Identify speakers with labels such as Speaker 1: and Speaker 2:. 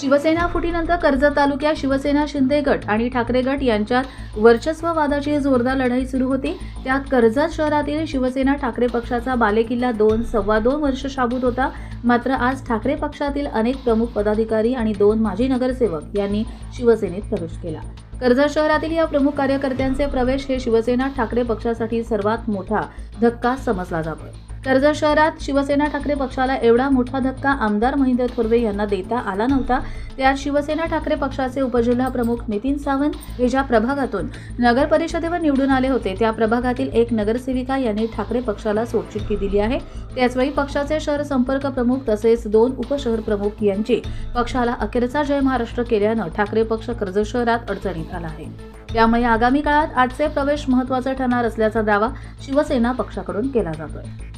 Speaker 1: शिवसेना फुटीनंतर कर्जत तालुक्यात शिवसेना शिंदे गट आणि ठाकरे गट यांच्यात वर्चस्व वादाची जोरदार लढाई सुरू होती. त्यात कर्जत शहरातील शिवसेना ठाकरे पक्षाचा बालेकिल्ला दोन सव्वा दोन वर्ष शाबूत होता. मात्र आज ठाकरे पक्षातील अनेक प्रमुख पदाधिकारी आणि दोन माजी नगरसेवक यांनी शिवसेनेत प्रवेश केला. कर्जत शहरातील या प्रमुख कार्यकर्त्यांचे प्रवेश हे शिवसेना ठाकरे पक्षासाठी सर्वात मोठा धक्का समजला जातो कर्जत शहरात शिवसेना ठाकरे पक्षाला एवढा मोठा धक्का आमदार महेंद्र थोरवे यांना देता आला नव्हता त्यात शिवसेना ठाकरे पक्षाचे उपजिल्हा प्रमुख नितीन सावंत हे ज्या प्रभागातून नगर परिषदेवर निवडून आले होते त्या प्रभागातील एक नगरसेविका यांनी ठाकरे पक्षाला सोडचिठ्ठी दिली आहे. त्याचवेळी पक्षाचे शहर संपर्क प्रमुख तसेच दोन उपशहर प्रमुख यांची पक्षाला अखेरचा जय महाराष्ट्र केल्यानं ठाकरे पक्ष कर्जत शहरात अडचणीत आला आहे. त्यामुळे आगामी काळात आजचे प्रवेश महत्त्वाचा ठरणार असल्याचा दावा शिवसेना पक्षाकडून केला जातोय.